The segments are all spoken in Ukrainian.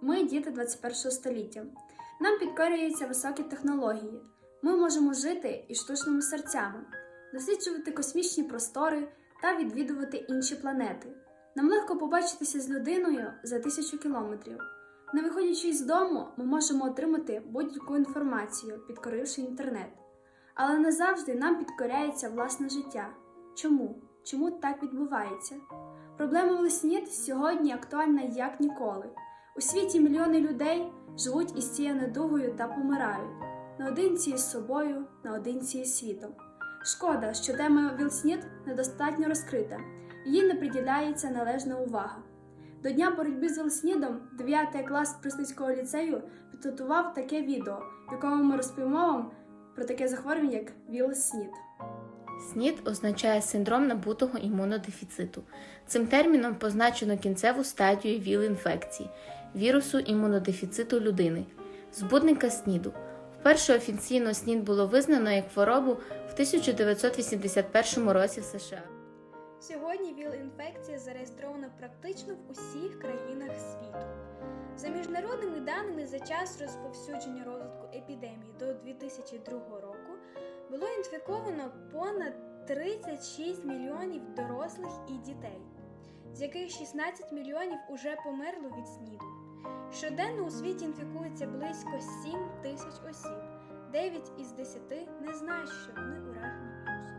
Ми діти 21 століття. Нам підкорюються високі технології. Ми можемо жити із штучними серцями, досліджувати космічні простори та відвідувати інші планети. Нам легко побачитися з людиною за тисячу кілометрів. Не виходячи з дому, ми можемо отримати будь-яку інформацію, підкоривши інтернет. Але не завжди нам підкоряється власне життя. Чому? Чому так відбувається? Проблема Велеснід сьогодні актуальна як ніколи. У світі мільйони людей живуть із цією недугою та помирають наодинці із собою, наодинці із світом. Шкода, що тема ВІЛ-СНІД недостатньо розкрита, їй не приділяється належна увага. До дня боротьби з ВІЛ-СНІДом 9 клас Присницького ліцею підготував таке відео, в якому ми розповімо вам про таке захворювання, як ВІЛ-СНІД. СНІД означає синдром набутого імунодефіциту. Цим терміном позначено кінцеву стадію ВІЛ-інфекції вірусу імунодефіциту людини, збудника СНІДу. Вперше офіційно СНІД було визнано як хворобу в 1981 році в США. Сьогодні ВІЛ-інфекція зареєстрована практично в усіх країнах світу. За міжнародними даними, за час розповсюдження розвитку епідемії до 2002 року було інфіковано понад 36 мільйонів дорослих і дітей, з яких 16 мільйонів уже померло від СНІДу. Щоденно у світі інфікується близько 7 тисяч осіб. 9 із 10 не знають, що вони уражені вірусом.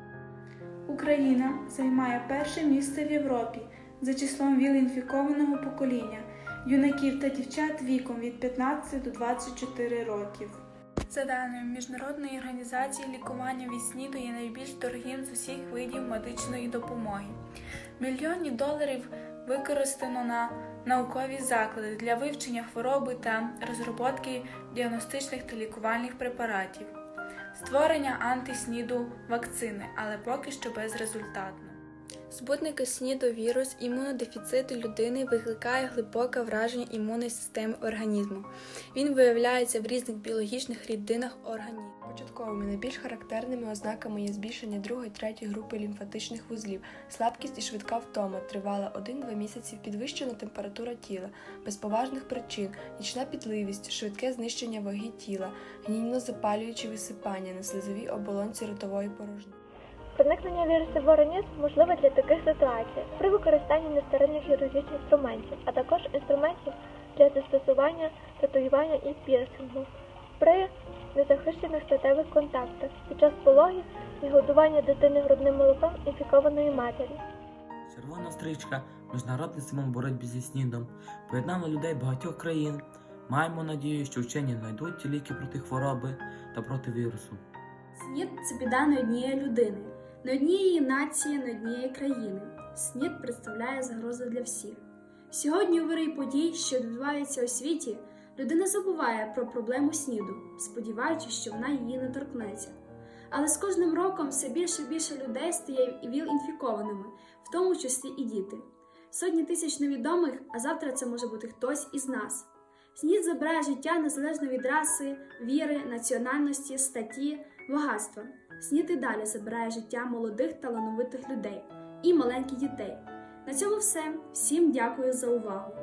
Україна займає перше місце в Європі за числом віл-інфікованого покоління юнаків та дівчат віком від 15 до 24 років. За даними Міжнародної організації, лікування від СНІДу є найбільш дорогим з усіх видів медичної допомоги. Мільйонні доларів використано на наукові заклади для вивчення хвороби та розробки діагностичних та лікувальних препаратів, створення антисніду вакцини, але поки що безрезультатно. Збутник СНІДу вірус імунодефіциту людини викликає глибоке враження імунної системи організму. Він виявляється в різних біологічних рідинах організму. Початковими найбільш характерними ознаками є збільшення другої третьої групи лімфатичних вузлів, слабкість і швидка втома, тривала 1-2 місяці, підвищена температура тіла, без поважних причин, нічна пітливість, швидке знищення ваги тіла, гнійно-запалюючі висипання на слизовій оболонці ротової порожнини. Проникнення вірусів в організм можливе для таких ситуацій при використанні нестерильних хірургічних інструментів, а також інструментів для застосування, татуювання і пірсингу, при незахищених статевих контактах під час пологів і годування дитини грудним молоком інфікованої матері. Червона стрічка міжнародний символ боротьби зі снідом поєднала людей багатьох країн. Маємо надію, що вчені знайдуть ті ліки проти хвороби та проти вірусу. СНІД це біда не однієї людини, не однієї нації, не однієї країни. СНІД представляє загрозу для всіх. Сьогодні у вирій подій, що відбуваються у світі, людина забуває про проблему СНІДу, сподіваючись, що вона її не торкнеться. Але з кожним роком все більше і більше людей стає ВІЛ-інфікованими, в тому числі і діти. Сотні тисяч невідомих, а завтра це може бути хтось із нас. СНІД забирає життя незалежно від раси, віри, національності, статті, багатства. СНІД і далі забирає життя молодих талановитих людей і маленьких дітей. На цьому все. Всім дякую за увагу!